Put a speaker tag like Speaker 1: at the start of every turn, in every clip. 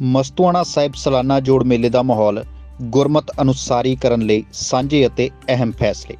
Speaker 1: ਮਸਤੂਆਣਾ ਸਾਹਿਬ ਸਾਲਾਨਾ ਜੋੜ ਮੇਲੇ ਦਾ ਮਾਹੌਲ ਗੁਰਮਤ ਅਨੁਸਾਰੀ ਕਰਨ ਲਈ ਸਾਂਝੇ ਅਤੇ ਅਹਿਮ ਫੈਸਲੇ।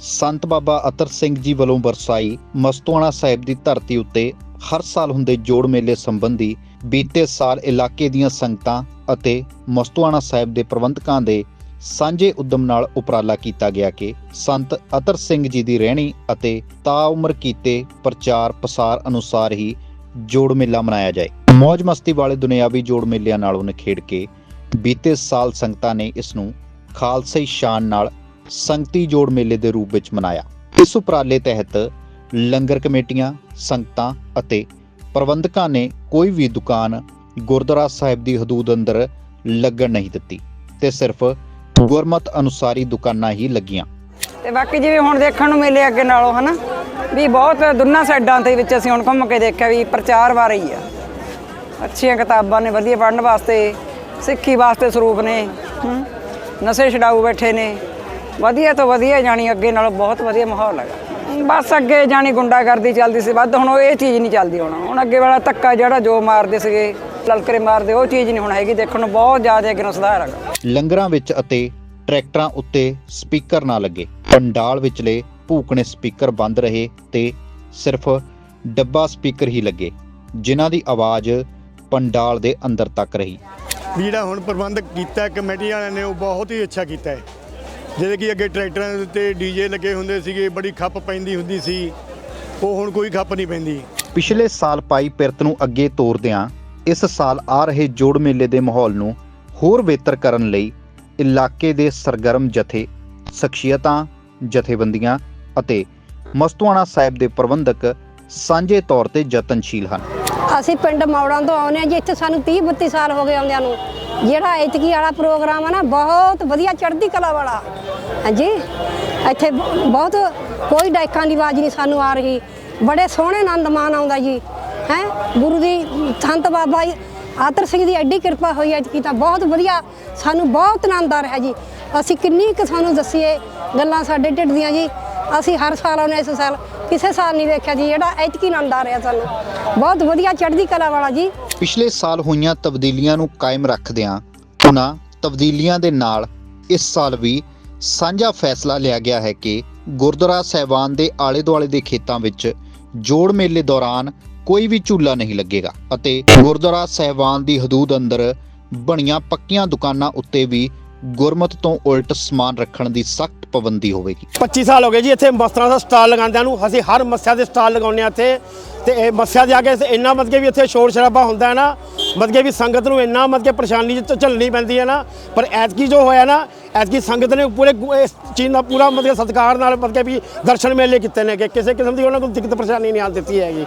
Speaker 1: ਸੰਤ ਬਾਬਾ ਅਤਰ ਸਿੰਘ ਜੀ ਵੱਲੋਂ ਵਰਸਾਈ ਮਸਤੂਆਣਾ ਸਾਹਿਬ ਦੀ ਧਰਤੀ ਉੱਤੇ ਹਰ ਸਾਲ ਹੁੰਦੇ ਜੋੜ ਮੇਲੇ ਸੰਬੰਧੀ ਬੀਤੇ ਸਾਲ ਇਲਾਕੇ ਦੀਆਂ ਸੰਗਤਾਂ ਅਤੇ ਮਸਤੂਆਣਾ ਸਾਹਿਬ ਦੇ ਪ੍ਰਬੰਧਕਾਂ ਦੇ ਸਾਂਝੇ ਉਦਮ ਨਾਲ ਉਪਰਾਲਾ ਕੀਤਾ ਗਿਆ ਕਿ ਸੰਤ ਅਤਰ ਸਿੰਘ ਜੀ ਦੀ ਰਹਿਣੀ ਅਤੇ ਤਾਉਮਰ ਕੀਤੇ ਪ੍ਰਚਾਰ ਪ੍ਰਸਾਰ ਅਨੁਸਾਰ ਹੀ ਜੋੜ ਮੇਲਾ ਮਨਾਇਆ ਜਾਏ। ਮौज ਮਸਤੀ ਵਾਲੇ ਦੁਨਿਆਵੀ ਜੋੜ ਮੇਲਿਆਂ ਨਾਲੋਂ ਨਿਖੇੜ ਕੇ ਬੀਤੇ ਸਾਲ ਸੰਗਤਾਂ ਨੇ ਇਸ ਨੂੰ ਖਾਲਸਾਈ ਸ਼ਾਨ ਨਾਲ ਸੰਗਤੀ ਜੋੜ ਮੇਲੇ ਦੇ ਰੂਪ ਵਿੱਚ ਮਨਾਇਆ। ਇਸ ਉਪਰਾਲੇ ਤਹਿਤ ਲੰਗਰ ਕਮੇਟੀਆਂ, ਸੰਗਤਾਂ ਅਤੇ ਪ੍ਰਬੰਧਕਾਂ ਨੇ ਕੋਈ ਵੀ ਦੁਕਾਨ ਗੁਰਦੁਆਰਾ ਸਾਹਿਬ ਦੀ ਹਦੂਦ ਅੰਦਰ ਲੱਗਣ ਨਹੀਂ ਦਿੱਤੀ ਤੇ ਸਿਰਫ ਗੁਰਮਤ ਅਨੁਸਾਰੀ ਦੁਕਾਨਾਂ ਹੀ ਲੱਗੀਆਂ।
Speaker 2: ਤੇ ਬਾਕੀ ਜਿਵੇਂ ਹੁਣ ਦੇਖਣ ਨੂੰ ਮਿਲੇ ਅੱਗੇ ਨਾਲੋਂ ਹਨਾ ਵੀ ਬਹੁਤ ਦੋਨਾਂ ਸਾਈਡਾਂ ਤੇ ਵਿੱਚ ਅਸੀਂ ਹੁਣ ਘੁੰਮ ਕੇ ਦੇਖਿਆ ਵੀ ਪ੍ਰਚਾਰ ਬਾਰੇ ਹੀ ਆ। ਅੱਛੀਆਂ ਕਿਤਾਬਾਂ ਨੇ ਵਧੀਆ ਪੜ੍ਹਨ ਵਾਸਤੇ ਸਿੱਖੀ ਵਾਸਤੇ ਸਰੂਪ ਨੇ ਨਸ਼ੇ ਛਡਾਊ ਬੈਠੇ ਨੇ। ਵਧੀਆ ਤੋਂ ਵਧੀਆ ਜਾਣੀ ਅੱਗੇ ਨਾਲੋਂ ਬਹੁਤ ਵਧੀਆ ਮਾਹੌਲ ਹੈਗਾ। ਬਸ ਅੱਗੇ ਜਾਣੀ ਗੁੰਡਾਗਰਦੀ ਚੱਲਦੀ ਸੀ ਵੱਧ ਹੁਣ ਉਹ ਇਹ ਚੀਜ਼ ਨਹੀਂ ਚੱਲਦੀ ਹੁਣ। ਹੁਣ ਅੱਗੇ ਵਾਲਾ ਧੱਕਾ ਜਿਹੜਾ ਜੋ ਮਾਰਦੇ ਸੀਗੇ ਲਲਕਰੇ ਮਾਰਦੇ ਉਹ ਚੀਜ਼ ਨਹੀਂ ਹੁਣ ਹੈਗੀ ਦੇਖਣ ਨੂੰ ਬਹੁਤ ਜ਼ਿਆਦਾ ਅੱਗੇ ਨੂੰ ਸੁਧਾਰ ਹੈਗਾ।
Speaker 1: ਲੰਗਰਾਂ ਵਿੱਚ ਅਤੇ ਟਰੈਕਟਰਾਂ ਉੱਤੇ ਸਪੀਕਰ ਨਾ ਲੱਗੇ। ਪੰਡਾਲ ਵਿਚਲੇ ਭੂਕਣੇ ਸਪੀਕਰ ਬੰਦ ਰਹੇ ਤੇ ਸਿਰਫ ਡੱਬਾ ਸਪੀਕਰ ਹੀ ਲੱਗੇ ਜਿਨ੍ਹਾਂ ਦੀ ਆਵਾਜ਼ ਪੰਡਾਲ ਦੇ ਅੰਦਰ ਤੱਕ ਰਹੀ।
Speaker 3: ਜਿਹੜਾ ਹੁਣ ਪ੍ਰਬੰਧ ਕੀਤਾ ਕਮੇਟੀ ਵਾਲਿਆਂ ਨੇ ਉਹ ਬਹੁਤ ਹੀ ਅੱਛਾ ਕੀਤਾ ਹੈ। ਜਿਹੜੇ ਕਿ ਅੱਗੇ ਟਰੈਕਟਰਾਂ ਦੇ ਉੱਤੇ ਡੀਜੇ ਲੱਗੇ ਹੁੰਦੇ ਸੀਗੇ ਬੜੀ ਖੱਪ ਪੈਂਦੀ ਹੁੰਦੀ ਸੀ ਉਹ ਹੁਣ ਕੋਈ ਖੱਪ ਨਹੀਂ ਪੈਂਦੀ।
Speaker 1: ਪਿਛਲੇ ਸਾਲ ਪਾਈ ਪਿਰਤ ਨੂੰ ਅੱਗੇ ਤੋਰਦਿਆਂ ਇਸ ਸਾਲ ਆ ਰਹੇ ਜੋੜ ਮੇਲੇ ਦੇ ਮਾਹੌਲ ਨੂੰ ਹੋਰ ਬਿਹਤਰ ਕਰਨ ਲਈ ਇਲਾਕੇ ਦੇ ਸਰਗਰਮ ਜਥੇ, ਸ਼ਖਸੀਅਤਾਂ, ਜਥੇਬੰਦੀਆਂ ਅਤੇ ਮਸਤੂਆਣਾ ਸਾਹਿਬ ਦੇ ਪ੍ਰਬੰਧਕ ਸਾਂਝੇ ਤੌਰ ਤੇ ਯਤਨਸ਼ੀਲ ਹਨ।
Speaker 4: ਅਸੀਂ ਪਿੰਡ ਮੌੜਾਂ ਤੋਂ ਆਉਂਦੇ ਹਾਂ ਜੀ, ਇੱਥੇ ਸਾਨੂੰ 30 32 ਸਾਲ ਹੋ ਗਏ ਆਉਂਦਿਆਂ ਨੂੰ। ਜਿਹੜਾ ਐਤਕੀ ਵਾਲਾ ਪ੍ਰੋਗਰਾਮ ਆ ਨਾ, ਬਹੁਤ ਵਧੀਆ ਚੜ੍ਹਦੀ ਕਲਾ ਵਾਲਾ। ਹਾਂਜੀ, ਇੱਥੇ ਬਹੁਤ ਕੋਈ ਡਾਇਕਾਂ ਦੀ ਆਵਾਜ਼ ਨਹੀਂ ਸਾਨੂੰ ਆ ਰਹੀ। ਬੜੇ ਸੋਹਣੇ ਆਨੰਦ ਮਾਨ ਆਉਂਦਾ ਜੀ। ਹੈ, ਗੁਰੂ ਦੀ ਸੰਤ ਬਾਬਾ ਜੀ ਆਤਰ ਸਿੰਘ ਦੀ ਐਡੀ ਕਿਰਪਾ ਹੋਈ ਐਤਕੀ ਤਾਂ ਬਹੁਤ ਵਧੀਆ, ਸਾਨੂੰ ਬਹੁਤ ਆਨੰਦ ਆ ਰਿਹਾ ਜੀ। ਅਸੀਂ ਕਿੰਨੀ ਕੁ ਸਾਨੂੰ ਦੱਸੀਏ ਗੱਲਾਂ ਸਾਡੇ ਢਿੱਡ ਦੀਆਂ ਜੀ। ਅਸੀਂ ਹਰ ਸਾਲ ਆਉਂਦੇ ਇਸ ਸਾਲ, ਕਿਸੇ ਸਾਲ ਨਹੀਂ ਵੇਖਿਆ ਜੀ, ਜਿਹੜਾ ਐਤਕੀ ਆਨੰਦ ਆ ਰਿਹਾ ਸਾਨੂੰ। ਬਹੁਤ ਵਧੀਆ ਚੜ੍ਹਦੀ ਕਲਾ ਵਾਲਾ ਜੀ।
Speaker 1: ਪਿਛਲੇ ਸਾਲ ਹੋਈਆਂ ਤਬਦੀਲੀਆਂ ਨੂੰ ਕਾਇਮ ਰੱਖਦਿਆਂ ਉਹਨਾਂ ਤਬਦੀਲੀਆਂ ਦੇ ਨਾਲ ਇਸ ਸਾਲ ਵੀ ਸਾਂਝਾ ਫੈਸਲਾ ਲਿਆ ਗਿਆ ਹੈ ਕਿ ਗੁਰਦੁਆਰਾ ਸਾਹਿਬਾਨ ਦੇ ਆਲੇ-ਦੁਆਲੇ ਦੇ ਖੇਤਾਂ ਵਿੱਚ ਜੋੜ ਮੇਲੇ ਦੌਰਾਨ ਕੋਈ ਵੀ ਝੂਲਾ ਨਹੀਂ ਲੱਗੇਗਾ ਅਤੇ ਗੁਰਦੁਆਰਾ ਸਾਹਿਬਾਨ ਦੀ ਹਦੂਦ ਅੰਦਰ ਬਣੀਆਂ ਪੱਕੀਆਂ ਦੁਕਾਨਾਂ ਉੱਤੇ ਵੀ ਗੁਰਮਤ ਤੋਂ ਉਲਟ ਸਮਾਨ ਰੱਖਣ ਦੀ ਸਖਤ ਪਾਬੰਦੀ ਹੋਵੇਗੀ।
Speaker 3: 25 ਸਾਲ ਹੋ ਗਏ ਜੀ ਇੱਥੇ ਵਸਤਰਾਂ ਦਾ ਸਟਾਲ ਲਗਾਉਂਦਿਆਂ ਨੂੰ। ਅਸੀਂ ਹਰ ਮੱਸਿਆ ਦੇ ਸਟਾਲ ਲਗਾਉਂਦੇ ਹਾਂ ਇੱਥੇ। ਤੇ ਇਹ ਮੱਸਿਆ ਦੇ ਆ ਕੇ ਇੰਨਾ ਮਤਲਬ ਕਿ ਵੀ ਇੱਥੇ ਸ਼ੋਰ ਸ਼ਰਾਬਾ ਹੁੰਦਾ ਹੈ ਨਾ, ਮਤਲਬ ਕਿ ਵੀ ਸੰਗਤ ਨੂੰ ਇੰਨਾ ਮਤਲਬ ਕਿ ਪਰੇਸ਼ਾਨੀ ਝੱਲਣੀ ਪੈਂਦੀ ਹੈ ਨਾ। ਪਰ ਐਤਕੀ ਜੋ ਹੋਇਆ ਨਾ ਐਤਕੀ ਸੰਗਤ ਨੇ ਪੂਰੇ ਗੁ- ਇਸ ਚੀਜ਼ ਦਾ ਪੂਰਾ ਮਤਲਬ ਕਿ ਸਤਿਕਾਰ ਨਾਲ ਮਤਲਬ ਕਿ ਵੀ ਦਰਸ਼ਨ ਮੇਲੇ ਕੀਤੇ ਨੇ ਕਿ ਕਿਸੇ ਕਿਸਮ ਦੀ ਉਹਨਾਂ ਨੂੰ ਦਿੱਕਤ ਪਰੇਸ਼ਾਨੀ ਨਹੀਂ ਆਉਣ ਦਿੱਤੀ ਹੈਗੀ।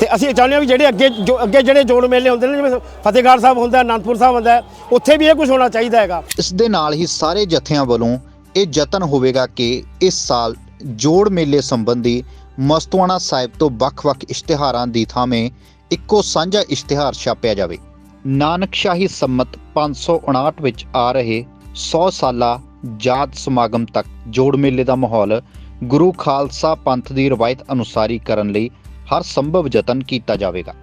Speaker 3: ਤੇ ਅਸੀਂ ਚਾਹੁੰਦੇ ਹਾਂ ਵੀ ਜਿਹੜੇ ਅੱਗੇ ਜੋ ਅੱਗੇ ਜਿਹੜੇ ਜੋੜ ਮੇਲੇ ਹੁੰਦੇ ਨੇ, ਜਿਵੇਂ ਫਤਿਹਗੜ੍ਹ ਸਾਹਿਬ ਹੁੰਦਾ, ਅਨੰਦਪੁਰ ਸਾਹਿਬ ਹੁੰਦਾ, ਉੱਥੇ ਵੀ ਇਹ ਕੁਝ ਹੋਣਾ ਚਾਹੀਦਾ ਹੈਗਾ।
Speaker 1: ਇਸ ਦੇ ਨਾਲ ਹੀ ਸਾਰੇ ਜਥਿਆਂ ਵੱਲੋਂ ਇਹ ਯਤਨ ਹੋਵੇਗਾ ਕਿ ਇਸ ਸਾਲ ਜੋੜ ਮੇਲੇ ਸੰਬੰਧੀ ਮਸਤੂਆਣਾ ਸਾਹਿਬ ਤੋਂ ਵੱਖ-ਵੱਖ ਇਸ਼ਤਿਹਾਰਾਂ ਦੀ ਥਾਵੇਂ ਇੱਕੋ ਸਾਂਝਾ ਇਸ਼ਤਿਹਾਰ ਛਾਪਿਆ ਜਾਵੇ। ਨਾਨਕਸ਼ਾਹੀ ਸੰਮਤ 559 ਵਿੱਚ ਆ ਰਹੇ 100 ਸਾਲਾ ਜਾਤ ਸਮਾਗਮ ਤੱਕ ਜੋੜ ਮੇਲੇ ਦਾ ਮਾਹੌਲ ਗੁਰੂ ਖਾਲਸਾ ਪੰਥ ਦੀ ਰਵਾਇਤ ਅਨੁਸਾਰੀ ਕਰਨ ਲਈ ਹਰ ਸੰਭਵ ਯਤਨ ਕੀਤਾ ਜਾਵੇਗਾ।